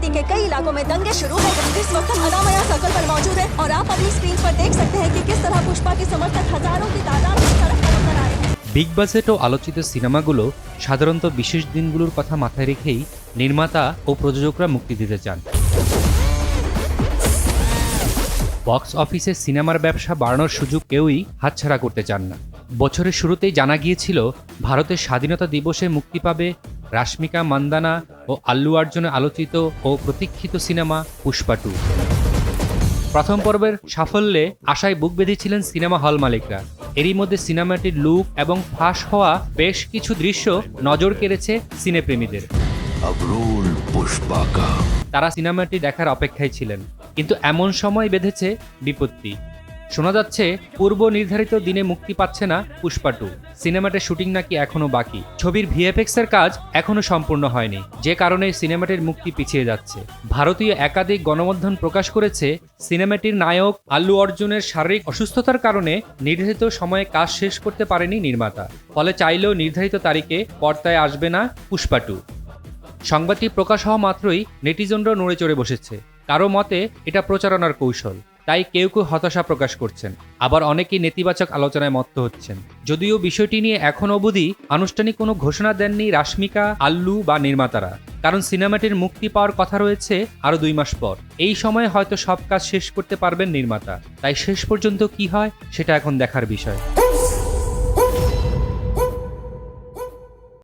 गुवाहाटी के कई इलाकों में दंगे शुरू हैं इस वक्त हम अनामया सर्कल पर मौजूद हैं और आप अपनी स्क्रीन पर देख सकते हैं कि किस तरह पुष्पा के समर्थक हजारों की तादाद में सड़क पर उतर आए हैं বিগ বাজেট ও আলোচিত সিনেমাগুলো সাধারণত বিশেষ দিনগুলোর কথা মাথায় রেখেই নির্মাতা ও প্রযোজকরা মুক্তি দিতে চান বক্স অফিসে সিনেমার ব্যবসা বাড়ানোর সুযোগ কেউই হাতছাড়া করতে চান না বছরের শুরুতেই জানা গিয়েছিল ভারতের স্বাধীনতা দিবসে মুক্তি পাবে রাশ্মিকা মান্দানা ও আল্লু আর্জুনে আলোচিত ও প্রতীক্ষিত সিনেমা পুষ্পা টু। প্রথম পর্বের সাফল্যে আশায় বুক বেঁধেছিলেন সিনেমা হল মালিকরা। এরই মধ্যে সিনেমাটির লুক এবং ফাঁস হওয়া বেশ কিছু দৃশ্য নজর কেড়েছে সিনেপ্রেমীদের। তারা সিনেমাটি দেখার অপেক্ষায় ছিলেন কিন্তু এমন সময় বেঁধেছে বিপত্তি। শোনা যাচ্ছে পূর্ব নির্ধারিত দিনে মুক্তি পাচ্ছে না পুষ্পা টু। সিনেমাটির শুটিং নাকি এখনও বাকি। ছবির ভিএফএক্স এর কাজ এখনও সম্পূর্ণ হয়নি। যে কারণে সিনেমাটির মুক্তি পিছিয়ে যাচ্ছে। ভারতীয় একাধিক গণমাধ্যম প্রকাশ করেছে, সিনেমাটির নায়ক আল্লু অর্জুনের শারীরিক অসুস্থতার কারণে নির্ধারিত সময়ে কাজ শেষ করতে পারেনি নির্মাতা। ফলে চাইলেও নির্ধারিত তারিখে পর্দায় আসবে না পুষ্পা টু। সংবাদটি প্রকাশ হওয়া মাত্রই নেটিজনরা নড়ে চড়ে বসেছে। কারও মতে, এটা প্রচারণার কৌশল। তাই কেউ কেউ হতাশা প্রকাশ করছেন। আবার অনেকেই নেতিবাচক আলোচনায় মত্ত হচ্ছেন। যদিও বিষয়টি নিয়ে এখন অবধি আনুষ্ঠানিক কোনো ঘোষণা দেননি রাশমিকা, আল্লু বা নির্মাতারা। কারণ সিনেমাটির মুক্তি পাওয়ার কথা রয়েছে আরও দুই মাস পর। এই সময়ে হয়তো সব কাজ শেষ করতে পারবেন নির্মাতা। তাই শেষ পর্যন্ত কি হয়, সেটা এখন দেখার বিষয়।